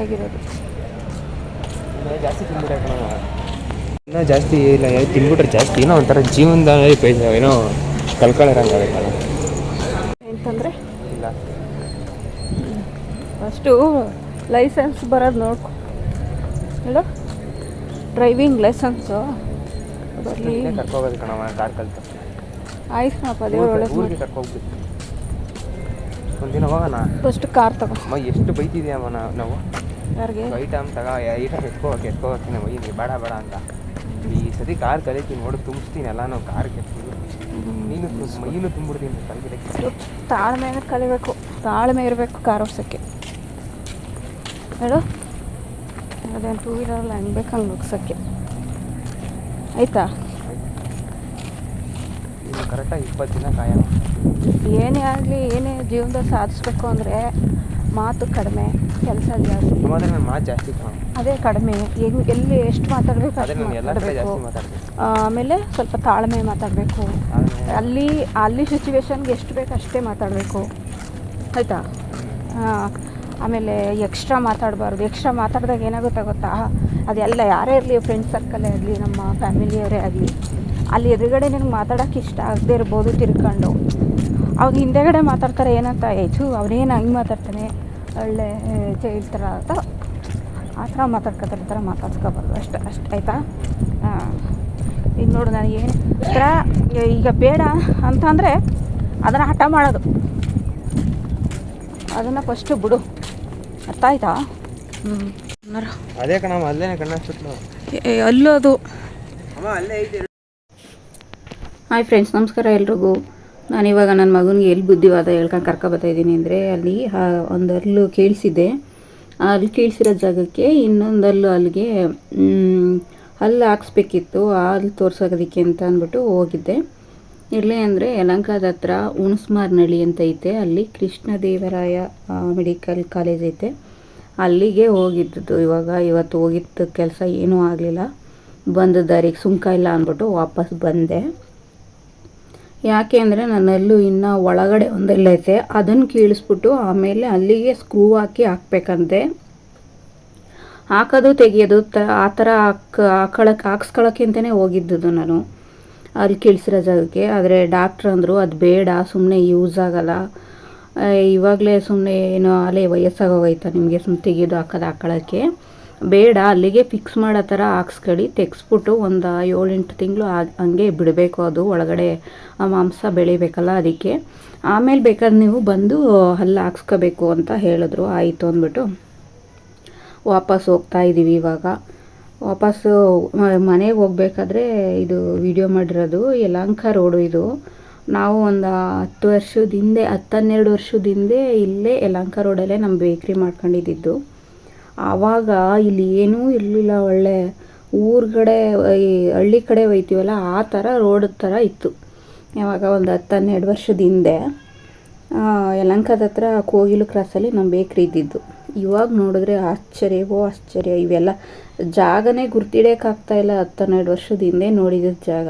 ಆಗಿರೋದು. ಜಾಸ್ತಿ ಇನ್ನೂ ಜಾಸ್ತಿ ಇಲ್ಲ ತಿನ್ಬಿಟ್ರೆ ತಿಂದ್ಬಿಟ್ರೆ ಜಾಸ್ತಿ. ಏನೋ ಒಂಥರ ಜೀವನದಲ್ಲಿ ಏನೋ ಏನೋ ಕಳ್ಕೊಳ್ಳೋರಂಗಾಗೈತಲ್ಲ ಅಂತಂದರೆ ಇಲ್ಲ. ಫಸ್ಟು ಲೈಸೆನ್ಸ್ ಬರೋದು ನೋಡ್ಕೊ. ಹೇಳು. ಡ್ರೈವಿಂಗ್ ಲೈಸೆನ್ಸು ಕರ್ಕೋಗೋದು ಕಣವ ಕಾರ್ ಕಲ್ತು. ಆಯ್ತು ಕಣಪ್ಪ ದೇವ್ರು ಒಳ್ಳೆ ಊರಿಗೆ ಕರ್ಕೋಗ್ಬಿಟ್ಟು ಒಂದಿನ ಹೋಗೋಣ. ಫಸ್ಟ್ ಕಾರ್ ತಗೋ. ಅಮ್ಮ ಎಷ್ಟು ಬೈತಿದ್ಯಮ್ಮ ನಾವು ನಾವು? ಯಾರಿಗೆ? ಐಟಮ್ ತಗ ಐಟಮ್ ಎತ್ಕೋಬೇಕು ಎತ್ಕೋಕೆ ನಮ್ಮ ಬೇಡ ಬೇಡ ಅಂತ. ಈ ಸತಿ ಕಾರ್ ಕಲಿತೀನಿ ನೋಡು ತುಂಬಿಸ್ತೀನಿ ಎಲ್ಲ ನಾವು ಕಾರ್ ಕೆತ್ತೀವಿ ನೀನು ಮೈನು ತುಂಬಿಡ್ತೀನಿ ತಲೆಗಿಡಕ್ಕೆ ತಾಳ್ಮೆ ಕಲಿಬೇಕು. ತಾಳ್ಮೆ ಇರಬೇಕು ಕಾರ್ ಓಡ್ಸೋಕ್ಕೆ. ಹೇಳು. ಅದೇನು ಟೂ ವೀಲರಲ್ಲಿ ಹಂಗೆ ಬೇಕು ಹಂಗೆ ನುಗ್ಸೋಕ್ಕೆ ಆಯಿತಾ? ಕರೆಕ್ಟಾಗಿ ಇಪ್ಪತ್ತು ದಿನ ಕಾಯ ಏನೇ ಆಗಲಿ ಏನೇ ಜೀವನದಲ್ಲಿ ಸಾಧಿಸ್ಬೇಕು ಅಂದರೆ ಮಾತು ಕಡಿಮೆ ಕೆಲಸ ಜಾಸ್ತಿ. ಮಾತು ಜಾಸ್ತಿ ಅದೇ ಕಡಿಮೆ. ಹೆಂಗೆ ಎಲ್ಲಿ ಎಷ್ಟು ಮಾತಾಡಬೇಕು ಮಾತಾಡಬೇಕು. ಆಮೇಲೆ ಸ್ವಲ್ಪ ತಾಳ್ಮೆ ಮಾತಾಡಬೇಕು. ಅಲ್ಲಿ ಅಲ್ಲಿ ಸಿಚುವೇಶನ್ಗೆ ಎಷ್ಟು ಬೇಕು ಅಷ್ಟೇ ಮಾತಾಡಬೇಕು. ಆಯಿತಾ? ಆಮೇಲೆ ಎಕ್ಸ್ಟ್ರಾ ಮಾತಾಡಬಾರ್ದು. ಎಕ್ಸ್ಟ್ರಾ ಮಾತಾಡಿದಾಗ ಏನಾಗುತ್ತೆ ಗೊತ್ತಾ? ಅದೆಲ್ಲ ಯಾರೇ ಇರಲಿ ಫ್ರೆಂಡ್ ಸರ್ಕಲೇ ಆಗಲಿ ನಮ್ಮ ಫ್ಯಾಮಿಲಿಯವರೇ ಆಗಲಿ, ಅಲ್ಲಿ ಎದುರುಗಡೆ ನಿನಗೆ ಮಾತಾಡೋಕ್ಕೆ ಇಷ್ಟ ಆಗದೆ ಇರ್ಬೋದು ತಿರ್ಕೊಂಡು. ಅವಾಗ ಹಿಂದೆಗಡೆ ಮಾತಾಡ್ತಾರೆ ಏನಂತ? ಹೆಚ್ಚು ಅವ್ರೇನು ಹಂಗೆ ಮಾತಾಡ್ತಾನೆ? ಒಳ್ಳೆ ಚೈಲ್ಡ್ ಅಂತ ಆ ಥರ ಮಾತಾಡ್ಕೊತಾರೆ ಈ ಥರ ಮಾತಾಡ್ಸ್ಕೊಬಾರ್ದು. ಅಷ್ಟೇ, ಅಷ್ಟು, ಆಯಿತಾ? ಈಗ ನೋಡು ನನಗೆ ಥರ ಈಗ ಬೇಡ ಅಂತಂದರೆ ಅದನ್ನು ಹಠ ಮಾಡೋದು. ಅದನ್ನು ಫಸ್ಟು ಬಿಡು. ಅರ್ಥ ಆಯ್ತಾ? ಅದೇ ಕಣಮ್ಮ ಅಲ್ಲೇನೆ ಕಣ್ಣ ಅಲ್ಲೂ ಅದು. ಹಾಯ್ ಫ್ರೆಂಡ್ಸ್ ನಮಸ್ಕಾರ ಎಲ್ರಿಗೂ. ನಾನು ಇವಾಗ ನನ್ನ ಮಗನಿಗೆ ಎಲ್ಲಿ ಬುದ್ಧಿವಾದ ಹೇಳ್ಕೊಂಡು ಕರ್ಕೊಬತ್ತಾ ಇದ್ದೀನಿ ಅಂದರೆ ಅಲ್ಲಿ ಒಂದು ಅಲ್ಲು ಕೇಳಿಸಿದ್ದೆ. ಅಲ್ಲಿ ಕೇಳಿಸಿರೋ ಜಾಗಕ್ಕೆ ಇನ್ನೊಂದಲ್ಲು ಅಲ್ಲಿಗೆ ಅಲ್ಲಿ ಹಾಕ್ಸ್ಬೇಕಿತ್ತು. ಅಲ್ಲಿ ತೋರ್ಸೋದಕ್ಕೆ ಅಂತ ಅಂದ್ಬಿಟ್ಟು ಹೋಗಿದ್ದೆ. ಎಲ್ಲಿ ಅಂದರೆ ಯಲಂಕದ ಹತ್ರ ಹುಣಸ್ಮಾರ್ನಳ್ಳಿ ಅಂತ ಐತೆ. ಅಲ್ಲಿ ಕೃಷ್ಣದೇವರಾಯ ಮೆಡಿಕಲ್ ಕಾಲೇಜ್ ಐತೆ. ಅಲ್ಲಿಗೆ ಹೋಗಿದ್ದು ಇವಾಗ ಇವತ್ತು ಹೋಗಿದ್ದ ಕೆಲಸ ಏನೂ ಆಗಲಿಲ್ಲ. ಬಂದ ದಾರಿಗೆ ಸುಂಕ ಇಲ್ಲ ಅಂದ್ಬಿಟ್ಟು ವಾಪಸ್ ಬಂದೆ. ಯಾಕೆ ಅಂದರೆ ನನ್ನಲ್ಲೂ ಇನ್ನು ಒಳಗಡೆ ಒಂದಲ್ಲೈತೆ ಅದನ್ನು ಕೀಳಿಸ್ಬಿಟ್ಟು ಆಮೇಲೆ ಅಲ್ಲಿಗೆ ಸ್ಕ್ರೂ ಹಾಕಿ ಹಾಕ್ಬೇಕಂತೆ. ಹಾಕೋದು ತೆಗೆಯೋದು. ತ, ಆ ಥರ ಹಾಕ್ ಹಾಕೊಳಕ್ಕೆ ಹಾಕ್ಸ್ಕೊಳಕ್ಕೆ ಅಂತಲೇ ಹೋಗಿದ್ದು ನಾನು. ಅಲ್ಲಿ ಕೀಳ್ಸಿರೋ ಜಾಗಕ್ಕೆ. ಆದರೆ ಡಾಕ್ಟ್ರ್ ಅಂದರು, ಅದು ಬೇಡ ಸುಮ್ಮನೆ ಯೂಸ್ ಆಗಲ್ಲ. ಇವಾಗಲೇ ಸುಮ್ಮನೆ ಏನು ಅಲ್ಲೇ ವಯಸ್ಸಾಗೋಗೈತ ನಿಮಗೆ ಸುಮ್ಮನೆ ತೆಗೆಯೋದು ಹಾಕೋದು ಹಾಕೊಳ್ಳೋಕ್ಕೆ ಬೇಡ, ಅಲ್ಲಿಗೆ ಫಿಕ್ಸ್ ಮಾಡೋ ಥರ ಹಾಕ್ಸ್ಕೊಳ್ಳಿ ತೆಗ್ಸ್ಬಿಟ್ಟು ಒಂದು ಏಳೆಂಟು ತಿಂಗಳು ಹಂಗೆ ಬಿಡಬೇಕು ಅದು. ಒಳಗಡೆ ಆ ಮಾಂಸ ಬೆಳಿಬೇಕಲ್ಲ ಅದಕ್ಕೆ. ಆಮೇಲೆ ಬೇಕಾದ್ರೆ ನೀವು ಬಂದು ಅಲ್ಲಿ ಹಾಕ್ಸ್ಕೋಬೇಕು ಅಂತ ಹೇಳಿದ್ರು. ಆಯಿತು ಅಂದ್ಬಿಟ್ಟು ವಾಪಸ್ ಹೋಗ್ತಾ ಇದ್ದೀವಿ ಇವಾಗ. ವಾಪಸ್ಸು ಮನೆಗೆ ಹೋಗ್ಬೇಕಾದ್ರೆ ಇದು ವಿಡಿಯೋ ಮಾಡಿರೋದು, ಯಲಹಂಕ ರೋಡು ಇದು. ನಾವು ಒಂದು ಹತ್ತು ವರ್ಷದ ಹಿಂದೆ ಹತ್ತನ್ನೆರಡು ವರ್ಷದ ಹಿಂದೆ ಇಲ್ಲೇ ಯಲಹಂಕ ರೋಡಲ್ಲೇ ನಮ್ಮ ಬೇಕ್ರಿ ಮಾಡ್ಕೊಂಡಿದ್ದು ಆವಾಗ ಇಲ್ಲಿ ಏನೂ ಇರಲಿಲ್ಲ, ಒಳ್ಳೆ ಊರುಗಡೆ, ಈ ಹಳ್ಳಿ ಕಡೆ ಒಯ್ತೀವಲ್ಲ ಆ ಥರ ರೋಡ್ ಥರ ಇತ್ತು. ಯಾವಾಗ ಒಂದು ಹತ್ತು ಹನ್ನೆರಡು ವರ್ಷದ ಹಿಂದೆ ಯಲಹಂಕದ ಹತ್ರ ಕೋಗಿಲು ಕ್ರಾಸಲ್ಲಿ ನಮ್ಮ ಬೇಕ್ರಿ ಇದ್ದಿದ್ದು. ಇವಾಗ ನೋಡಿದ್ರೆ ಆಶ್ಚರ್ಯವೋ ಆಶ್ಚರ್ಯ. ಇವೆಲ್ಲ ಜಾಗನೇ ಗುರ್ತಿಡೋಕ್ಕಾಗ್ತಾ ಇಲ್ಲ ಹತ್ತು ಹನ್ನೆರಡು ವರ್ಷದ ಹಿಂದೆ ನೋಡಿದ ಜಾಗ.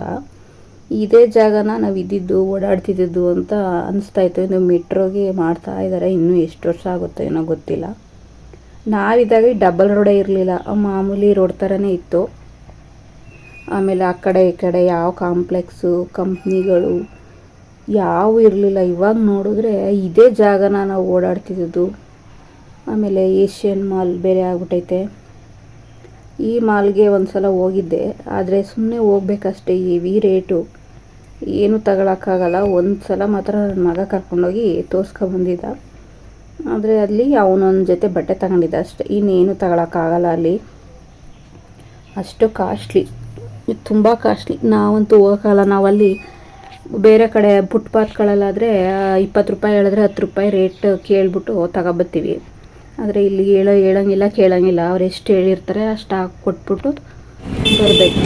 ಇದೇ ಜಾಗನ ನಾವು ಇದ್ದಿದ್ದು ಓಡಾಡ್ತಿದ್ದು ಅಂತ ಅನಿಸ್ತಾ ಇತ್ತು. ಇನ್ನು ಮೆಟ್ರೋಗೆ ಮಾಡ್ತಾ ಇದ್ದಾರೆ ಇನ್ನೂ ಎಷ್ಟು ವರ್ಷ ಆಗುತ್ತೋ ಏನೋ ಗೊತ್ತಿಲ್ಲ. ನಾವಿದ್ದಾಗ ಡಬಲ್ ರೋಡೇ ಇರಲಿಲ್ಲ. ಮಾಮೂಲಿ ರೋಡ್ ಥರನೇ ಇತ್ತು. ಆಮೇಲೆ ಆ ಕಡೆ ಈ ಕಡೆ ಯಾವ ಕಾಂಪ್ಲೆಕ್ಸು, ಕಂಪ್ನಿಗಳು ಯಾವ ಇರಲಿಲ್ಲ. ಇವಾಗ ನೋಡಿದ್ರೆ ಇದೇ ಜಾಗನ ನಾವು ಓಡಾಡ್ತಿದ್ದು ಆಮೇಲೆ ಏಷ್ಯನ್ ಮಾಲ್ ಬೇರೆ ಆಗ್ಬಿಟ್ಟೈತೆ. ಈ ಮಾಲ್ಗೆ ಒಂದು ಸಲ ಹೋಗಿದ್ದೆ, ಆದರೆ ಸುಮ್ಮನೆ ಹೋಗ್ಬೇಕಷ್ಟೆ ಈ ವಿ ರೇಟು. ಏನು ತಗೊಳಕ್ಕಾಗಲ್ಲ ಒಂದು ಸಲ ಮಾತ್ರ ನನ್ನ ಮಗ ಕರ್ಕೊಂಡೋಗಿ ತೋರ್ಸ್ಕೊಬಂದಿದ್ದ ಆದರೆ ಅಲ್ಲಿ ಅವನೊಂದು ಜೊತೆ ಬಟ್ಟೆ ತಗೊಂಡಿದ್ದ ಅಷ್ಟೇ, ಇನ್ನೇನು ತಗೊಳಕ್ಕಾಗಲ್ಲ ಅಲ್ಲಿ. ಅಷ್ಟು ಕಾಸ್ಟ್ಲಿ ತುಂಬ ಕಾಸ್ಟ್ಲಿ ನಾವಂತೂ ಹೋಗೋಕ್ಕಾಗಲ್ಲ, ನಾವಲ್ಲಿ ಬೇರೆ ಕಡೆ ಫುಟ್ಪಾತ್ಗಳಲ್ಲಾದರೆ ಇಪ್ಪತ್ತು ರೂಪಾಯಿ ಹೇಳಿದ್ರೆ ಹತ್ತು ರೂಪಾಯಿ ರೇಟ್ ಕೇಳಿಬಿಟ್ಟು ತಗೊಬತ್ತೀವಿ. ಆದರೆ ಇಲ್ಲಿ ಹೇಳೋ ಹೇಳಂಗಿಲ್ಲ ಕೇಳೋಂಗಿಲ್ಲ. ಅವ್ರು ಎಷ್ಟು ಹೇಳಿರ್ತಾರೆ ಅಷ್ಟು ಹಾಕಿ ಕೊಟ್ಬಿಟ್ಟು ಬರಬೇಕು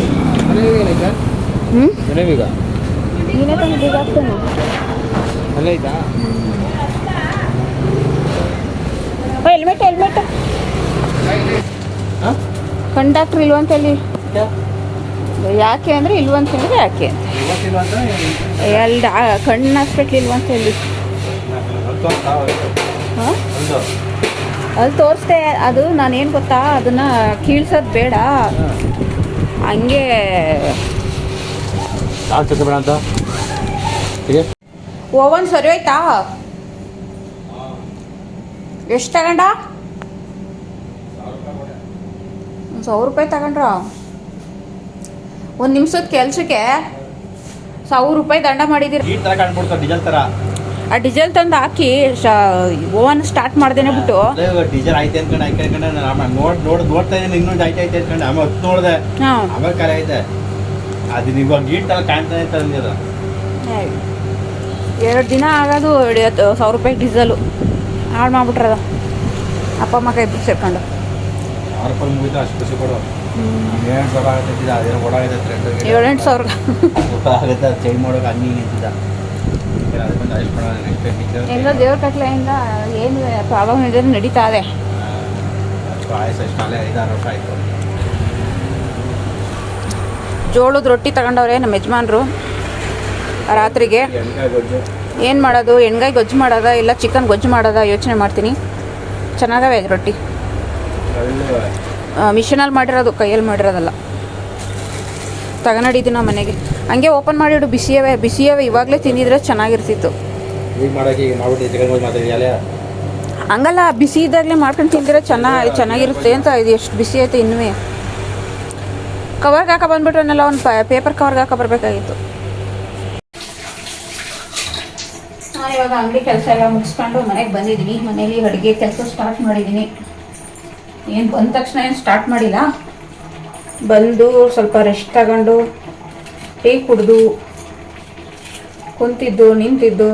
ಹ್ಞೂ ಮನೆವೀಗ ನೀನೇ ತಂದು ಆಗ್ತಾನೆ ಅಲ್ಲೇ ಹೆಲ್ಮೆಟ್ ಹೆಲ್ಮೆಟ್ ಕಂಡಕ್ಟ್ರ್ ಇಲ್ವಂತ ಹೇಳಿ. ಯಾಕೆ? ಅಂದರೆ ಹೇಳಿದ್ರೆ ಯಾಕೆ? ಡಾ- ಕಣ್ಣು ಹಾಸ್ಪಿಟ್ಲ್ ಇಲ್ವಂತ ಹೇಳಿ. ಹಾಂ ಅಲ್ಲಿ ತೋರಿಸ್ದೆ ಅದು ನಾನೇನು ಗೊತ್ತಾ? ಅದನ್ನು ಕೀಳ್ಸೋದು ಬೇಡ. ಹಂಗೆ. ಬೇಡ ಅಂತ? ಓವನ್ ಸರಿ ಆಯ್ತಾ ಎಷ್ಟು ತಗೊಂಡ? ಒಂದು ಸಾವಿರ ರೂಪಾಯಿ ತಗೊಂಡ್ರ? ಒಂದು ನಿಮಿಷದ ಕೆಲಸಕ್ಕೆ ಸಾವಿರ ರೂಪಾಯಿ ದಂಡ ಮಾಡಿದ್ದೀರ ಆ ಡೀಸೆಲ್ ತಂದು ಹಾಕಿ ಓವನ್ ಸ್ಟಾರ್ಟ್ ಮಾಡ್ದೇನೆ ಬಿಟ್ಟು. ಡೀಸೆಲ್ ಐತೆ ಅನ್ಕೊಂಡು ಆಯ್ಕೆ ಅನ್ಕೊಂಡು ನೋಡ್ ನೋಡ್ ನೋಡ್ತಾ ಇದ್ದೀನಿ ಇನ್ನೊಂದು ಐತೆ ಐತೆ ಅನ್ಕೊಂಡು ಆಮೇಲೆ ಹೊತ್ತು ನೋಡಿದೆ ಆಮೇಲೆ ಕರೆ ಐತೆ ಅದು ಇವಾಗ ಗೀಟ್ ಥರ ಕಾಣ್ತಾನೆ ಇರ್ತಾರೆ ಅದು ಎರಡು ದಿನ ಆಗೋದು ಹಿಡಿಯತ್ತು ಸಾವಿರ ರೂಪಾಯಿ ಡೀಸೆಲು. ಹಾಳು ಮಾಡ್ಬಿಟ್ರದ ಅಪ್ಪ ಅಮ್ಮ ಕೈ ಬಿಟ್ಟು ಸೇರ್ಕೊಂಡು. ಆರು ರೂಪಾಯಿ ಮುಗಿತು ಅಷ್ಟು ಖುಷಿ ಕೊಡು ಏಳು ಸಾವಿರ ಅದೇನೋ ಏಳೆಂಟು ಸಾವಿರ. ಆಗುತ್ತೆ ಚೇಂಜ್ ಮಾಡೋಕೆ ಹಂಗೆ ನಿಂತಿದ್ದ ಎಲ್ಲ ದೇವ್ರ ಕಟ್ಲೆಯಿಂದ ಏನು ಪ್ರಾಬ್ಲಮ್ ಇದೆ ನಡೀತಾ ಇದೆ. ಜೋಳದ ರೊಟ್ಟಿ ತಗೊಂಡವ್ರೆ ನಮ್ಮ ಯಜಮಾನ್ರು ರಾತ್ರಿಗೆ. ಏನು ಮಾಡೋದು? ಎಣ್ಗಾಯಿ ಗೊಜ್ಜು ಮಾಡೋದ ಇಲ್ಲ ಚಿಕನ್ ಗೊಜ್ಜು ಮಾಡೋದ? ಯೋಚನೆ ಮಾಡ್ತೀನಿ. ಚೆನ್ನಾಗವೆ ಇದು ರೊಟ್ಟಿ ಮಿಷಿನಲ್ಲಿ ಮಾಡಿರೋದು, ಕೈಯಲ್ಲಿ ಮಾಡಿರೋದಲ್ಲ. ತಗೊಂಡಿದ್ದೀನಿ ನಮ್ಮ ಮನೆಗೆ. ಹಂಗೆ ಓಪನ್ ಮಾಡಿಡು ಬಿಸಿಯವೇ ಬಿಸಿಯವೇ ಇವಾಗಲೇ ತಿಂದಿದ್ರೆ ಚೆನ್ನಾಗಿರ್ತಿತ್ತು. ಹಂಗಲ್ಲ ಬಿಸಿ ಇದ್ದಾಗಲೇ ಮಾಡ್ಕೊಂಡು ತಿಂದಿರ ಚೆನ್ನಾಗಿ ಚೆನ್ನಾಗಿರುತ್ತೆ ಅಂತ ಇದು ಎಷ್ಟು ಬಿಸಿ ಐತೆ ಇನ್ನೂ ಕವರ್ಗೆ ಹಾಕೋ ಬಂದ್ಬಿಟ್ರನ್ನೆಲ್ಲ ಒಂದು ಪೇಪರ್ ಕವರ್ಗೆ ಹಾಕೋ ಬರಬೇಕಾಗಿತ್ತು. ಇವಾಗ ಅಂಗಡಿ ಕೆಲಸ ಎಲ್ಲ ಮುಗಿಸ್ಕೊಂಡು ಮನೆಗೆ ಬಂದಿದ್ದೀನಿ. ಮನೇಲಿ ಅಡುಗೆ ಕೆಲಸ ಸ್ಟಾರ್ಟ್ ಮಾಡಿದ್ದೀನಿ. ಏನು ಬಂದ ತಕ್ಷಣ ಏನು ಸ್ಟಾರ್ಟ್ ಮಾಡಿಲ್ಲ? ಬಂದು ಸ್ವಲ್ಪ ರೆಸ್ಟ್ ತಗೊಂಡು ಟೀ ಕುಡಿದು ಕುಂತಿದ್ದು, ನಿಂತಿದ್ದು,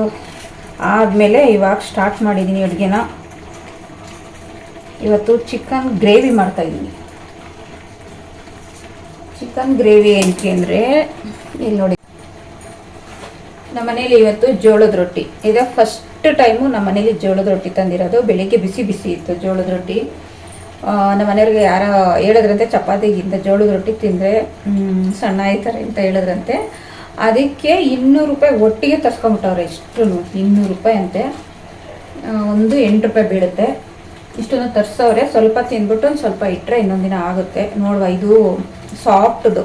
ಆದಮೇಲೆ ಇವಾಗ ಸ್ಟಾರ್ಟ್ ಮಾಡಿದ್ದೀನಿ ಅಡುಗೆನ. ಇವತ್ತು ಚಿಕನ್ ಗ್ರೇವಿ ಮಾಡ್ತಾಯಿದ್ದೀನಿ ಚಿಕನ್ ಗ್ರೇವಿ ಏನಕ್ಕೆ ಅಂದರೆ, ಇಲ್ಲಿ ನೋಡಿ. ನಮ್ಮನೇಲಿ ಇವತ್ತು ಜೋಳದ ರೊಟ್ಟಿ. ಇದೇ ಫಸ್ಟ್ ಟೈಮು ನಮ್ಮ ಮನೇಲಿ ಜೋಳದ ರೊಟ್ಟಿ ತಂದಿರೋದು. ಬೆಳಿಗ್ಗೆ ಬಿಸಿ ಬಿಸಿ ಇತ್ತು ಜೋಳದ ರೊಟ್ಟಿ. ನಮ್ಮ ಮನೆಯವ್ರಿಗೆ ಯಾರೋ ಹೇಳಿದ್ರಂತೆ, ಚಪಾತಿಗಿಂತ ಜೋಳದ ರೊಟ್ಟಿ ತಿಂದರೆ ಸಣ್ಣ ಆಯ್ತಾರೆ ಅಂತ ಹೇಳಿದ್ರಂತೆ. ಅದಕ್ಕೆ ಇನ್ನೂರು ರೂಪಾಯಿ ಒಟ್ಟಿಗೆ ತರ್ಸ್ಕೊಂಬಿಟ್ಟವ್ರೆ ಇಷ್ಟು ಇನ್ನೂರು ರೂಪಾಯಿ ಅಂತೆ. ಒಂದು ಎಂಟು ರೂಪಾಯಿ ಬೀಳುತ್ತೆ. ಇಷ್ಟೊಂದು ತರಿಸೋರೆ ಸ್ವಲ್ಪ ತಿಂದ್ಬಿಟ್ಟು ಒಂದು ಸ್ವಲ್ಪ ಇಟ್ಟರೆ ಇನ್ನೊಂದು ದಿನ ಆಗುತ್ತೆ. ನೋಡುವ, ಇದು ಸಾಫ್ಟ್ದು.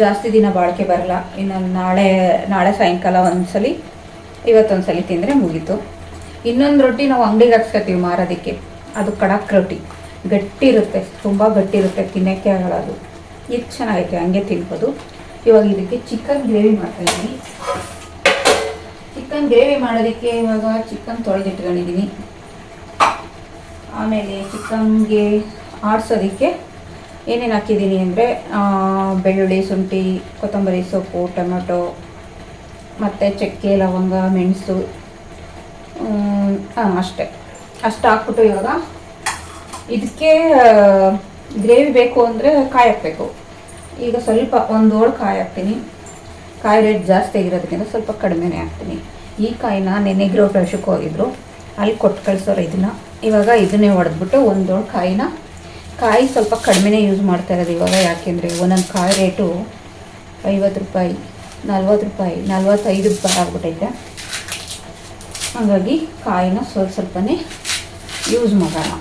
ಜಾಸ್ತಿ ದಿನ ಬಾಳಿಕೆ ಬರಲ್ಲ. ಇನ್ನೊಂದು ನಾಳೆ ನಾಳೆ ಸಾಯಂಕಾಲ ಒಂದ್ಸಲಿ, ಇವತ್ತೊಂದ್ಸಲಿ ತಿಂದರೆ ಮುಗೀತು. ಇನ್ನೊಂದು ರೊಟ್ಟಿ ನಾವು ಅಂಗಡಿಗೆ ಹಾಕ್ಸ್ಕೊತೀವಿ ಮಾರೋದಕ್ಕೆ. ಅದು ಕಡಕ್ ರೊಟ್ಟಿ. ಗಟ್ಟಿ ಇರುತ್ತೆ ತುಂಬ ಗಟ್ಟಿ ಇರುತ್ತೆ ತಿನ್ನೋಕ್ಕೆ ಆಗಲ್ಲ ಅದು. ಇದು ಚೆನ್ನಾಗೈತೆ, ಹಂಗೆ ತಿನ್ಬೋದು. ಇವಾಗ ಇದಕ್ಕೆ ಚಿಕನ್ ಗ್ರೇವಿ ಮಾಡ್ತಾಯಿದ್ದೀನಿ ಚಿಕನ್ ಗ್ರೇವಿ ಮಾಡೋದಕ್ಕೆ ಇವಾಗ ಚಿಕನ್ ತೊಳೆದಿಟ್ಕೊಂಡಿದ್ದೀನಿ. ಆಮೇಲೆ ಚಿಕನ್ಗೆ ಆಡಿಸೋದಕ್ಕೆ ಏನೇನು ಹಾಕಿದ್ದೀನಿ ಅಂದರೆ ಬೆಳ್ಳುಳ್ಳಿ, ಶುಂಠಿ, ಕೊತ್ತಂಬರಿ ಸೊಪ್ಪು, ಟೊಮೆಟೊ, ಮತ್ತು ಚಕ್ಕೆ, ಲವಂಗ, ಮೆಣಸು ಹಾಂ, ಅಷ್ಟೇ. ಅಷ್ಟು ಹಾಕ್ಬಿಟ್ಟು ಇವಾಗ ಇದಕ್ಕೆ ಗ್ರೇವಿ ಬೇಕು ಅಂದರೆ ಕಾಯಿ ಹಾಕಬೇಕು ಈಗ ಸ್ವಲ್ಪ ಒಂದು ಓಳು ಕಾಯಿ ಹಾಕ್ತೀನಿ. ಕಾಯಿ ರೇಟ್ ಜಾಸ್ತಿ ಆಗಿರೋದಕ್ಕಿಂತ ಸ್ವಲ್ಪ ಕಡಿಮೆನೇ ಹಾಕ್ತೀನಿ. ಈ ಕಾಯಿನ ನೆನೆ ಗ್ರೋ ಫ್ರೆಶಕ್ಕೆ ಹೋಗಿದ್ರು. ಅಲ್ಲಿ ಕೊಟ್ಟು ಕಳಿಸೋರು ಇದನ್ನು ಇವಾಗ ಇದನ್ನೇ ಹೊಡೆದ್ಬಿಟ್ಟು ಒಂದೋಳು ಕಾಯಿನ, ಕಾಯಿ ಸ್ವಲ್ಪ ಕಡಿಮೆನೇ ಯೂಸ್ ಮಾಡ್ತಾ ಇರೋದು ಇವಾಗ. ಯಾಕೆಂದರೆ ಒಂದೊಂದು ಕಾಯಿ ರೇಟು ಐವತ್ತು ರೂಪಾಯಿ, ನಲ್ವತ್ತು ರೂಪಾಯಿ, ನಲ್ವತ್ತೈದು ರೂಪಾಯಿ ಆಗ್ಬಿಟ್ಟೈತೆ ಹಾಗಾಗಿ ಕಾಯಿನ ಸ್ವಲ್ಪ ಸ್ವಲ್ಪನೇ ಯೂಸ್ ಮಾಡೋಣ.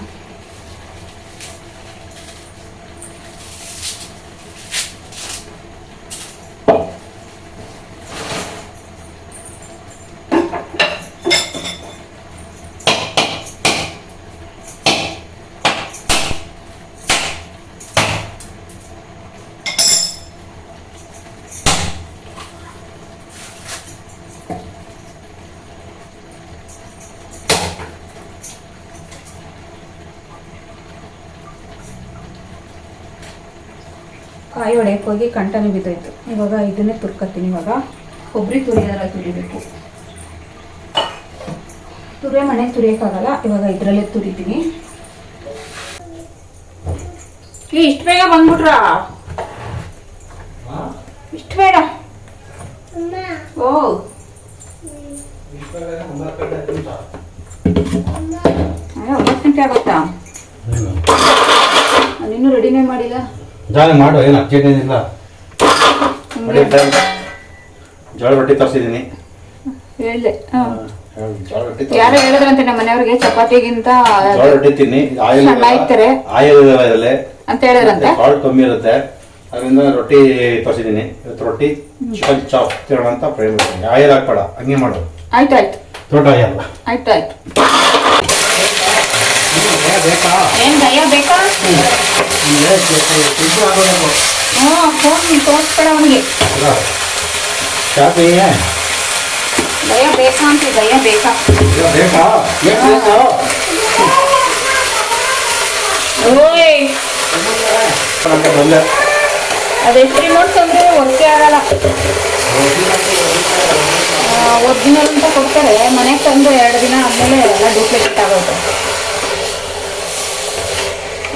ಕಾಯಿ ಹೊಡೆಯಕ್ಕೆ ಹೋಗಿ ಕಂಟನೆ ಬಿದ್ದೋಯ್ತು. ಇವಾಗ ಇದನ್ನೇ ತುರ್ಕತ್ತೀನಿ ಇವಾಗ. ಕೊಬ್ಬರಿ ತುರಿಯೋದ್ರ ತುರಿಬೇಕು. ತುರಿಯ ಮನೆ ತುರಿಯೋಕ್ಕಾಗಲ್ಲ ಇವಾಗ ಇದರಲ್ಲೇ ತುರಿತೀನಿ. ಏ ಇಷ್ಟು ಬೇಗ ಬಂದ್ಬಿಟ್ರ? ಇಷ್ಟು ಬೇಡ ಓ. ಒಂಬತ್ತು ಗಂಟೆ ಆಗುತ್ತಾ? ನೀನು ರೆಡಿನೇ ಮಾಡಿಲ್ಲ? ಜಾಗ ಮಾಡು ಏನು ಅರ್ಜೆಂಟ್ ಏನಿಲ್ಲ. ನೋಡಿ ಜೋಳ ರೊಟ್ಟಿ ತರಿಸಿದ್ದೀನಿ. ಹೇಳಿದೆ ಜೋಳ ರೊಟ್ಟಿ ಯಾರು ಹೇಳಿದ್ರಂತೆ ನಮ್ಮ ಮನೆಯವ್ರಿಗೆ ಚಪಾತಿಗಿಂತ ಜೋಳ ರೊಟ್ಟಿ ತಿನ್ನಿ. ಆಯಿಲ್ ಸಣ್ಣ ಇರ್ತಾರೆ. ಆಯಿಲ್ ಇದರಲ್ಲಿ. ಅಂತ ಹೇಳಿದ್ರಂತೆ. ಸಾಲ್ಟ್ ಕಮ್ಮಿ ಇರುತ್ತೆ. ಅದರಿಂದ ರೊಟ್ಟಿ ತರಿಸಿದ್ದೀನಿ. ಇವತ್ತು ರೊಟ್ಟಿ ಚಿಕನ್ ಚಾಪ್ ತಿನ್ನೋಣ ಅಂತ ಪ್ರಯೋಗ ಮಾಡ್ತೀನಿ. ಆಯಿಲ್ ಹಾಕ್ಬೇಡ ಹಂಗೆ ಮಾಡು. ಆಯ್ತು ಆಯ್ತು ದೊಡ್ಡ ಆಯಿಲ್ ಆಯ್ತು ಆಯ್ತು ಬೇಕಾ ಏನ್ ದಯ ಬೇಕಾ? ಹ್ಞೂ ಫೋನ್ ತೋರಿಸ್ಬೇಡ ಅವನಿಗೆ. ದಯ ಬೇಕಾ ಅಂತ ದಯ ಬೇಕಾ? ಬೇಕಾ ಎಷ್ಟು ಬೇಕಾ ಓಯ್ ಬಂದೆ ಅದೆಷ್ಟು ರಿಮೋಟ್ಸ್ ಅಂದ್ರೆ ಒಕ್ಕೆ ಆಗಲ್ಲ ಅಂತ ಕೊಡ್ತಾರೆ, ಮನೆಗೆ ತಂದು ಎರಡು ದಿನ ಆದಮೇಲೆ ಎಲ್ಲ ಡೂಪ್ಲಿಕೇಟ್ ಆಗುತ್ತೆ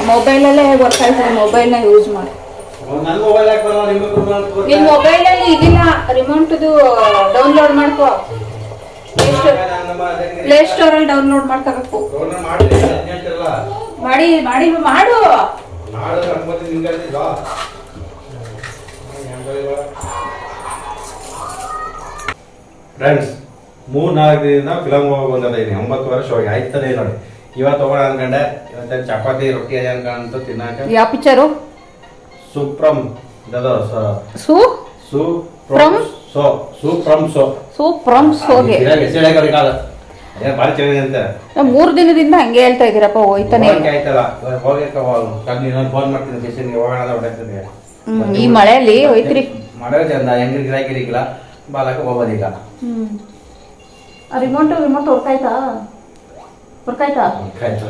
ಮೊಬೈಲಲ್ಲೇ ವರ್ಕ್ ಆಗ್ತದೆ ಮೊಬೈಲ್ನ ಯೂಸ್ ಮಾಡಿ. ಮೊಬೈಲ್ ನಿನ್ನ ಮೊಬೈಲಲ್ಲಿ ಇದಿಲ್ಲ ರಿಮೋಟ್ದು ಡೌನ್ಲೋಡ್ ಮಾಡ್ಕೋ. ಪ್ಲೇ ಸ್ಟೋರ್ ಅಲ್ಲಿ ಡೌನ್ಲೋಡ್ ಮಾಡ್ಕೋಬೇಕು. ಮಾಡಿ ಮಾಡಿ ಮಾಡು. ಫ್ರೆಂಡ್ಸ್ ಮೂರ್ ನಾಲ್ಕು ದಿನದಿಂದ ಫಿಲಮ್ ಹೋಗಿ ಬಂದಿದ್ದೀನಿ ಒಂಬತ್ತು ವರ್ಷ ಹೋಗಿ ಆಯ್ತಾನೆ ನೋಡಿ ಇವತ್ತು ಹೋಗೋಣ ಅನ್ಕೊಂಡೆ ಇವತ್ತೇನು ಚಪಾತಿ ರೊಟ್ಟಿ ಅದೇ ಅನ್ಕೊಂತ ತಿನ್ನಾಕ. ಯಾವ ಪಿಕ್ಚರು? ಸುಪ್ರಮ್ ಇದದು ಸು ಸು? ಪ್ರಮ್? ಸೋ ಸುಪ್ರಮ್ ಸೋ. ಸು ಹೋಗಿ ಸೋಗೆ ಭಾರಿ ಚೆನ್ನಾಗಿದೆ ಅಂತ. ಮೂರು ದಿನದಿಂದ ಹಂಗೆ ಹೇಳ್ತಾ ಇದ್ದೀರಪ್ಪ ಹೋಯ್ತಾನೆ. ಹೋಗಕ್ಕೆ ಆಯ್ತಲ್ಲ ಹೋಗಕ್ಕೆ ನೀನು ಫೋನ್ ಮಾಡ್ತೀನಿ ಸ್ಟೇಷನ್ಗೆ ಹೋಗೋಣ ಅಂತ ಹೊರಟಾಗ್ತದೆ. ಹ್ಮ್, ಈ ಮಳೆಯಲ್ಲಿ ಹೋಯ್ತ್ರಿ. ಮಳೆ ಚಂದ ಹೆಂಗ್ ಗಿರಾಕಿರಿಗಿಲ್ಲ ಬಾಲಕ ಹೋಗೋದಿಲ್ಲ. ರಿಮೋಟ್ ರಿಮೋಟ್ ಹೊರ್ಕಾಯ್ತಾ ಹೊರ್ಕಾಯ್ತಾ ಆಯ್ತು?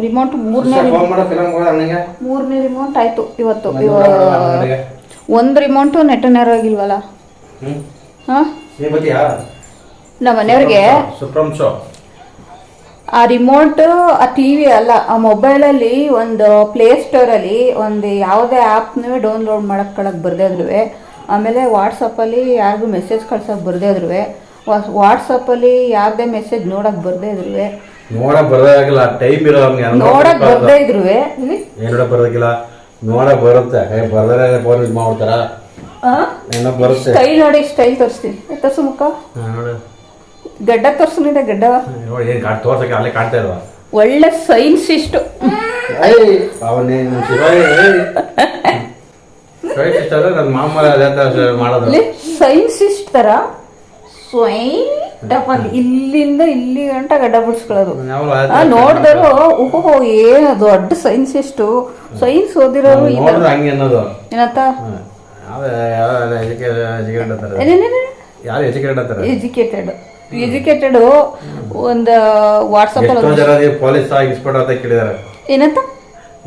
ರಿಮೋಟ್ ಮೂರನೇ ಮೂರನೇ ರಿಮೋಟ್ ಆಯ್ತು ಇವತ್ತು. ಒಂದು ರಿಮೋಟ್ ನೆಟ್ ಅವನಿಗೆ. ಒಂದ್ ರಿಮೋಟು ನೆಟ್ಟನೇರ ಆಗಿಲ್ವಲ್ಲ ಹ್ಮ್? ಹಾ? ನಮ್ಮ ಮನೆಯವ್ರಿಗೆ ಸುಪ್ರಮ್ ಶೋ. ಆ ರಿಮೋಟ್ ಆ ಟಿವಿ ಅಲ್ಲ ಆ ಮೊಬೈಲಲ್ಲಿ ಒಂದು ಪ್ಲೇ ಸ್ಟೋರಲ್ಲಿ ಒಂದು ಯಾವುದೇ ಆ್ಯಪ್ನೂ ಡೌನ್ಲೋಡ್ ಮಾಡಕ್ಕೊಳಕ್ ಬರ್ದೇ ಆಮೇಲೆ ಆಮೇಲೆ ವಾಟ್ಸಪ್ಪಲ್ಲಿ ಯಾರಿಗೂ ಮೆಸೇಜ್ ಕಳ್ಸೋಕೆ ಬರ್ದೇ ಇದ್ರು ವಾಟ್ಸಪ್ಪಲ್ಲಿ ಯಾವುದೇ ಮೆಸೇಜ್ ನೋಡಕ್ ಬರ್ದೇ ಇದ್ರು ನೋಡಕ್ ಬರೋದಾಗಿಲ್ಲ ಟೈಮ್ ಇರೋ ನೋಡಕ್ ಬರ್ದೇ ಇದ್ರು ಇಲ್ಲಿ ಏನ್ ನೋಡಕ್ ಬರೋದಿಲ್ಲ ನೋಡಕ್ ಬರುತ್ತೆ. ಏ ಬರ್ದರೆ ಫೋನ್ ಯೂಸ್ ಮಾಡ್ತಾರ ಏನೋ ಬರುತ್ತೆ. ಸ್ಟೈಲ್ ನೋಡಿ ಸ್ಟೈಲ್ ತೋರಿಸ್ತೀನಿ. ತೋರ್ಸು ಮುಖ. ನೋಡು. ಗಡ್ಡ ತೋರ್ಸುನಿದೆ ಗಡ್ಡ. ನೋಡಿ ಏನು ಕಾಟ್ ತೋರ್ಸಕ್ಕೆ ಅಲ್ಲೇ ಕಾಣ್ತಾ ಇಲ್ವಾ? ಒಳ್ಳೆ ಸೈನ್ಸ್ ಇಷ್ಟು. ಅವನೇನು ಸೈನ್ಸ್ ಇಷ್ಟ ಸಿಸ್ಟರ್ ನನ್ನ ಮಾಮ ಅದೇ ಮಾಡೋದು. ಸೈನ್ಸ್ ಇಷ್ಟ ತರ. ಸ್ವೈನ್ ಡಬಲ್ ಇಲ್ಲಿಂದ ಇಲ್ಲಿ ಗಂಟ ಗಡ್ಡ ಬಿಡಿಸ್ಕೊಳ್ಳೋದು ನೋಡಿದ್ರು ಓಹೋ ಏನು ದೊಡ್ಡ ಸೈನ್ಸ್ ಎಷ್ಟು? ಸೈನ್ಸ್ ಓದಿರೋರು ಏನಂತ ಎಜುಕೇಟೆಡ್ ಎಜುಕೇಟೆಡ್ ಒಂದು ವಾಟ್ಸಪ್ ಎಷ್ಟೋ ಅಲ್ಲಿ ಪೊಲೀಸ್ ಇನ್ಸ್ಪೆಕ್ಟರ್ ಅಂತ ಕೇಳಿದಾರೆ. ಏನಂತ?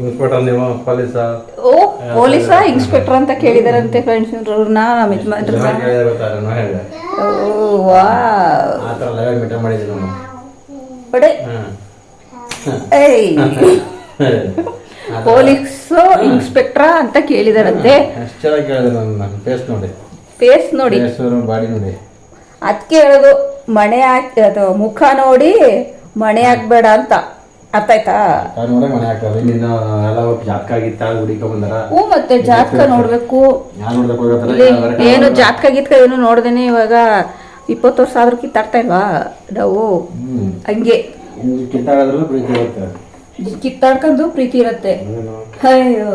ಇನ್ಸ್ಪೆಕ್ಟರ್ ನೀವು ಪೊಲೀಸ್ ಓ ಪೊಲೀಸ ಇನ್ಸ್ಪೆಕ್ಟರ್ ಅಂತ ಕೇಳಿದಾರಂತೆ ಫ್ರೆಂಡ್ಸ್ ನಾ ನಮ್ಮ ಓ ವಾ ಬಡೆ ಏಯ್. ಪೊಲೀಸು ಇನ್ಸ್ಪೆಕ್ಟ್ರಾ ಅಂತ ಕೇಳಿದಾರಂತೆ. ಫೇಸ್ ನೋಡಿ. ಫೇಸ್ ನೋಡಿ. ಬಾಡಿ ನೋಡಿ. ಅದಕ್ಕೆ ಹೇಳೋದು ಮಣೆ ಹಾಕಿ ಅದು ಮುಖ ನೋಡಿ ಮಣೆ ಹಾಕ್ಬೇಡ ಅಂತ. ಅರ್ಥ ಆಯ್ತಾ? ನಾನು ನೋಡೇ ಮನೆ ಹಾಕೋದು ನಿನ್ನ ಎಲ್ಲ ಜಾತಕ ಆಗಿತ್ತ ಹುಡುಕ ಬಂದಾರ. ಹ್ಞೂ ಮತ್ತೆ ಜಾತಕ ನೋಡಬೇಕು. ಯಾರು ನೋಡ್ಬೇಕು ಏನು ಜಾತಕ ಗೀತಕ ಏನು ನೋಡ್ದೇನೆ ಇವಾಗ ಇಪ್ಪತ್ತು ವರ್ಷ ಆದ್ರೂ ಕಿತ್ತಾಡ್ತಾ ಇಲ್ವಾ ನಾವು ಹಂಗೆ. ಕಿತ್ತಾಡಿದ್ರು ಪ್ರೀತಿ ಇರುತ್ತೆ. ಕಿತ್ತಾಡ್ಕೊಂಡು ಪ್ರೀತಿ ಇರುತ್ತೆ. ಅಯ್ಯೋ.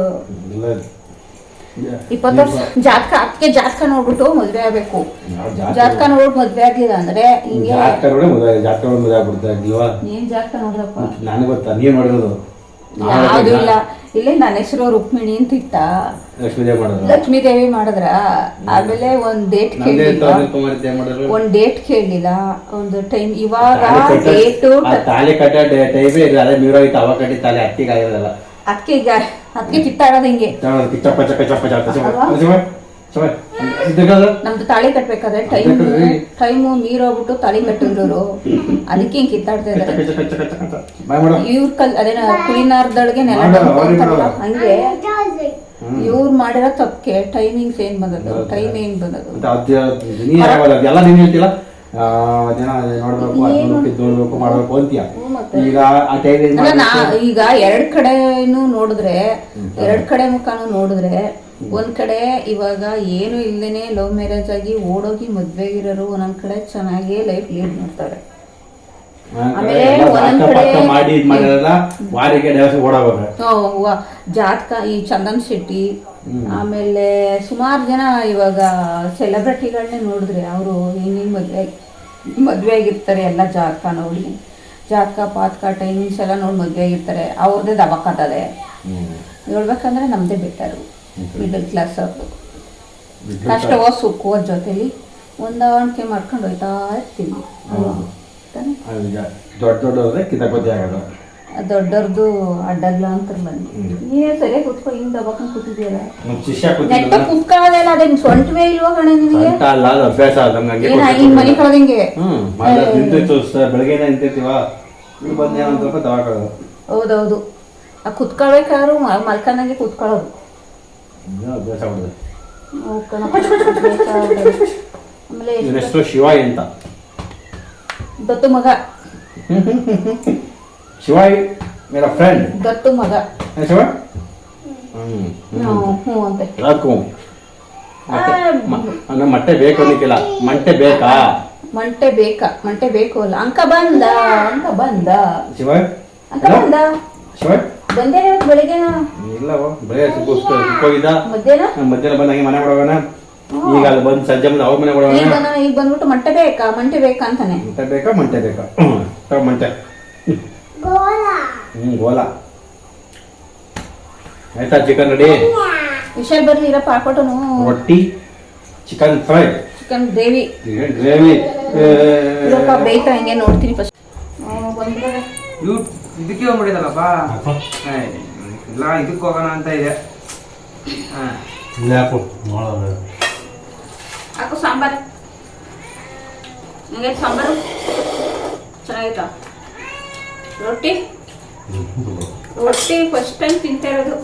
ಇಪ್ಪತ್ತು ವರ್ಷ ಜಾತಕ ಅದಕ್ಕೆ ಜಾತಕ ನೋಡ್ಬಿಟ್ಟು ಮದ್ವೆ ಆಗ್ಬೇಕು. ನಾವು ಜಾತಕ ನೋಡ್ಬಿಟ್ಟು ಮದ್ವೆ ಆಗ್ಲಿಲ್ಲ ಅಂದ್ರೆ ಹಿಂಗೆ ಜಾತಕ ನೋಡಿ ಮದುವೆ ಜಾತಕ ನೋಡಿ ಮದುವೆ ಆಗ್ಬಿಡ್ತಾ ಇಲ್ವಾ ಏನ್ ಜಾತಕ ನೋಡ್ರಪ್ಪ ನನಗೆ ಗೊತ್ತಾ ನೀನ್ ಮಾಡಿರೋದು? ಯಾವ್ದು ಇಲ್ಲ. ಇಲ್ಲಿ ನನ್ನ ಹೆಸರು ರುಕ್ಮಿಣಿ ಅಂತ ಇಟ್ಟ ಲಕ್ಷ್ಮೀ ದೇವ್ ಮಾಡಿದ್ರು? ಆಮೇಲೆ ಒಂದ್ ಡೇಟ್ ಕೇಳಿಲ್ಲ. ಒಂದ್ ಡೇಟ್ ಕೇಳಿಲ್ಲ. ಒಂದು ಟೈಮ್ ಇವಾಗ ಡೇಟ್ ತಾಳಿ ಕಟ್ಟ ಟೈಮ್ ಇಲ್ಲ ಅದೇ ನೀರಾಗಿತ್ತು ಅವಾಗ ಕಟ್ಟಿ ತಾಳಿ ಅಕ್ಕಿಗೆ ಆಗಿರಲ್ಲ ಅದಕ್ಕೆ ಈಗ ಅದಕ್ಕೆ ಕಿತ್ತಾಡೋದು ಹಿಂಗೆ. ನಮ್ದು ತಾಳಿ ಕಟ್ಬೇಕಾದ್ರೆ ಟೈಮ್. ಟೈಮು ಮೀರೋಗ್ಬಿಟ್ಟು ತಾಳಿ ಕಟ್ಟಿದ್ರು ಅದಕ್ಕೆ ಹಿಂಗೆ ಕಿತ್ತಾಡ್ತಾ ಇದ್ದಾರೆ ಇವ್ರ ಕಲ್ ಅದೇನ ಕುಲಿನಾರ್ದೊಳಗೆ ನೆಲ ಹಂಗೆ. ಇವ್ರು ಮಾಡಿರೋ ತಪ್ಪಕ್ಕೆ ಟೈಮಿಂಗ್ಸ್ ಏನ್ ಬಂದದ್ದು? ಟೈಮ್ ಏನ್ ಬಂದದ್ದು? ಅದೇನೋ ನೋಡ್ಬೇಕು ಅದ್ ನೋಡ್ಬೇಕು ಇದ್ ನೋಡ್ಬೇಕು ಮಾಡ್ಬೇಕು ಅಂತೀಯ ಈಗ ಆ ಟೈಮ್ ಅಲ್ಲ ನಾ ಈಗ ಎರಡ್ ಕಡೆನೂ ನೋಡಿದ್ರೆ ಎರಡ್ ಕಡೆ ಮುಖಾನು ನೋಡಿದ್ರೆ ಒಂದ್ ಕಡೆ ಇವಾಗ ಏನು ಇಲ್ದೇನೆ ಲವ್ ಮ್ಯಾರೇಜ್ ಆಗಿ ಓಡೋಗಿ ಮದ್ವೆ ಇರೋರು ಒಂದೊಂದ್ ಕಡೆ ಚೆನ್ನಾಗಿ ಲೈಫ್ ಲೀಡ್ ಮಾಡ್ತಾರೆ. ಆಮೇಲೆ ಒಂದೊಂದ್ ಕಡೆ- ಮಾಡಿ ಇದ್ ಮಾಡಿರಲ್ಲ ವಾರಿಗೆ ದಿವಸ ಓಡೋಗೋಗ ಹ್ಮ್, ಜಾತಕ ಈ ಚಂದನ್ ಶೆಟ್ಟಿ ಆಮೇಲೆ ಸುಮಾರು ಜನ ಇವಾಗ ಸೆಲೆಬ್ರಿಟಿಗಳನ್ನೇ ನೋಡಿದ್ರೆ ಅವರು ಹಿಂಗೆ ಮದುವೆ ಮದುವೆ ಆಗಿರ್ತಾರೆ ಎಲ್ಲ ಜಾತಕ ನೋಡಿ. ಜಾತಕ ಪಾತಕ ಟೈಮಿಂಗ್ಸ್ ಎಲ್ಲ ನೋಡಿ ಮದುವೆ ಆಗಿರ್ತಾರೆ. ಅವ್ರದ್ದೇ ದಬಕದೇ ಹೇಳ್ಬೇಕಂದ್ರೆ ನಮ್ಮದೇ ಬೆಟರು ಮಿಡಲ್ ಕ್ಲಾಸ್ ಅವ್ರದ್ದು ಕಷ್ಟವೋ ಸುಖವೋ ಜೊತೆಲಿ ಹೊಂದಾಣಿಕೆ ಮಾಡ್ಕೊಂಡು ಹೋಯ್ತಾ ಇರ್ತೀವಿ. ತಾನೇ? ದೊಡ್ಡ ದೊಡ್ಡವ್ರೆ ಕಿತಾಪತಿ ಆಗೋದು ದೊಡ್ಡವ್ರದ್ದು ಅಡ್ಡಲ್ಲ ಅಂತ ಬಂದು ನೀನೇ ಸರಿಯಾಗಿ ಕೂತ್ಕೊ ಹಿಂಗ್ ದಬಕೊಂಡ್ ಕೂತಿದ್ಯಲ್ಲ. ನೆಟ್ಟ ಕುತ್ಕೊಳ್ಳೋದೆಲ್ಲ ಅದೇ ಸೊಂಟವೇ ಇಲ್ವಾ ಕಣ ನಿನಗೆ? ಅಭ್ಯಾಸ ಹಂಗೆ ಏನ ಹಿಂಗ್ ಮನೆ ಕಳ್ದಂಗೆ? ನಿಂತಿರ್ತೀವ? ಹೌದೌದು. ಆ ಕುತ್ಕೊಳ್ಬೇಕಾದ್ರು ಮಲ್ಕಂದಂಗೆ ಕುತ್ಕೊಳ್ಳೋದು. ಆಮೇಲೆ ಅಂತ. ದತ್ತು ಮಗ. ಶಿವಾಯಿ ಮೇರ ಫ್ರೆಂಡ್ ದತ್ತು ಮಗ. ಶಿವ? ಹ್ಮ್. ಹ್ಞೂ ಹ್ಞೂ ಅಂತೆ. ರಾಕು ಮತ್ತೆ ಮ- ಮೊಟ್ಟೆ ಬೇಕು ಅನ್ನಕ್ಕಿಲ್ಲ. ಮಂಟೆ ಬೇಕಾ? ಮಂಟೆ ಬೇಕಾ? ಮಂಟೆ ಬೇಕು ಅಲ್ಲ. ಅಂಕ ಬಂದ ಅಂಕ ಬಂದ. ಶಿವ? ಅಂಕ ಬಂದ? ಶಿವ? ಬಂದೇ ಇವತ್ತು ಬೆಳಿಗ್ಗೆ. ಇಲ್ಲ ಬೆಳಗ್ಗೆ ಸುಕ್ಕ ಹೋಗಿದ್ದ. ಮಧ್ಯಾಹ್ನ? ಮಧ್ಯಾಹ್ನ ಬಂದು ಹಂಗೆ ಮನೆ ಮಾಡೋಣ ಈಗ ಅಲ್ಲಿ ಬಂದು ಸಜ್ಜೆ ಬಂದು ಅವ್ರ ಮನೆ ಈಗ ಮಾಡೋಣ ಬಂದ ಈಗ ಬಂದ್ಬಿಟ್ಟು ಮಂಟೆ ಬೇಕಾ? ಮಂಟೆ ಬೇಕಾ ಅಂತಾನೆ. ಮಂಟೆ ಬೇಕಾ ಮಂಟೆ ಬೇಕಾ? ತಗೋ ಮಂಟೆ ಹ್ಮ್ ಗೋಲ. ಆಯ್ತಾ ಚಿಕನ್ ರೆಡಿ ವಿಶಾಲ್ ಬರ್ಲಿ ಇರಪ್ಪ ಹಾಕೊಟ್ಟನು ರೊಟ್ಟಿ chicken fry chicken gravy gravy ಇರಪ್ಪ ಬೇಯ್ತಾ ಹಿಂಗೆ ನೋಡ್ತೀನಿ ಫಸ್ಟ್ ಇದಕ್ಕೆ ಹೋಗ್ಬಿಟ್ಟಿದಲ್ಲಪ್ಪ ಇಲ್ಲ ಇದಕ್ಕೆ ಹೋಗೋಣ ಅಂತ ಇದೆ. ಹಾಕು ಸಾಂಬಾರು? ಹೆಂಗೈತೆ ಸಾಂಬಾರು? ಚೆನ್ನಾಗೈತಾ? ರೊಟ್ಟಿ? ರೊಟ್ಟಿ ಫಸ್ಟ್ ಟೈಮ್ ತಿಂತಾ ಇರೋದು.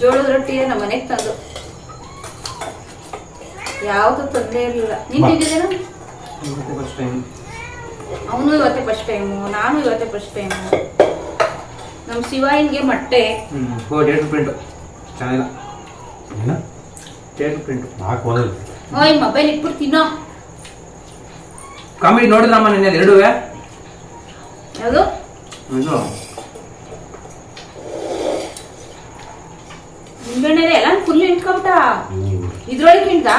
ಜೋಳದ ರೊಟ್ಟಿ ನಮ್ಮ ಮನೆಗೆ ತಂದು. ಯಾವುದು ತೊಂದರೆ ಇರಲಿಲ್ಲ. ನೀನು ತಿಂದಿದ್ದೇನ ಇವತ್ತೇ ಫಸ್ಟ್ ಟೈಮ್ ಅವನು ಇವತ್ತೇ ಫಸ್ಟ್ ಟೈಮು ನಾನು ಇವತ್ತೇ ಫಸ್ಟ್ ಟೈಮು ನಮ್ಮ ಶಿವಾಯಿನ್ಗೆ ಮೊಟ್ಟೆ. ಓಯ್ ಮೊಬೈಲ್ ಇಟ್ಬಿಟ್ಟು ತಿನ್ನೋ. ಕಾಮಿಡಿ ನೋಡಿದ್ರಮ್ಮ ನಿನ್ನೆ ಎರಡೂ ಯಾವುದು? ಇದು. ನಿಂಬೆಣ್ಣೆ ಎಲ್ಲ ಫುಲ್ ಇಟ್ಕೊಬಿಟ್ಟ ಇದ್ರೊಳಗೆ ಹಿಂಡ್ದ?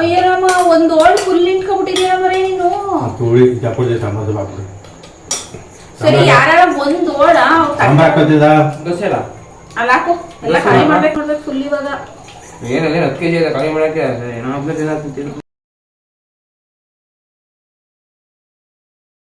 ಅಯ್ಯರಮ್ಮ ಒಂದು ಓಲ್ಡ್ ಫುಲ್ ಇಟ್ಕೊಬಿಟ್ಟಿದ್ದೀರ ಮರೇ ನೀನು? ತುಳಿ ಚಪ್ಪಡಿ ಸಾಂಬಾರು ಹಾಕ್ಬಿಡಿ. ಸರಿ ಯಾರ ಒಂದು ಓಡ ಸಾಂಬಾರ್ ಅಲ್ಲ? ಅಲ್ಲ ಹಾಕು. ಎಲ್ಲ ಖಾಲಿ ಮಾಡ್ಬೇಕು ನೋಡ್ಬೇಕು ಫುಲ್ ಇವಾಗ. ಏನಲ್ಲಿ ಹತ್ತು ಕೆ ಜಿ ಖಾಲಿ ಮಾಡೋಕ್ಕೆ. ಏನೋ ಒಬ್ಬನೇ ತಿನ್ನ ತಿಂತೀನಿ